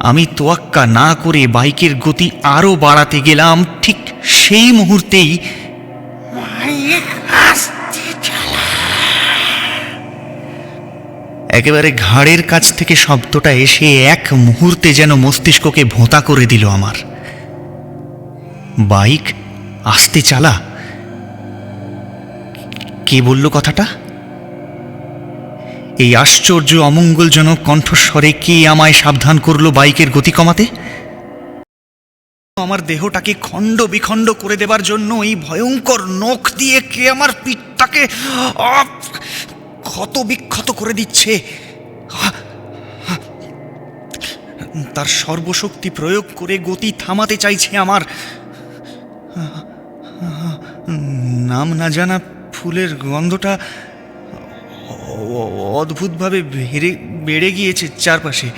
আমি তোয়াক্কা না করে বাইকের গতি আরও বাড়াতে গেলাম ঠিক সেই মুহূর্তেই একেবারে ঘাড়ের কাছ থেকে শব্দটা এসে এক মুহূর্তে যেন মস্তিষ্ককে ভোঁতা করে দিল আমার। বাইক আসতে চালা। কে বলল কথাটা? এই আশ্চর্য অমঙ্গলজনক কণ্ঠস্বরে কে আমায় সাবধান করল বাইকের গতি কমাতে? আমার দেহটাকে খণ্ড বিখণ্ড করে দেবার জন্য এই ভয়ঙ্কর নখ দিয়ে কে আমার পিঠটাকে ক্ষত বিক্ষত করে দিচ্ছে? তার সর্বশক্তি প্রয়োগ করে গতি থামাতে চাইছে আমার। নাম না জানা ফুলের গন্ধটা অদ্ভুতভাবে বেড়ে বেড়ে গিয়েছে চারপাশে।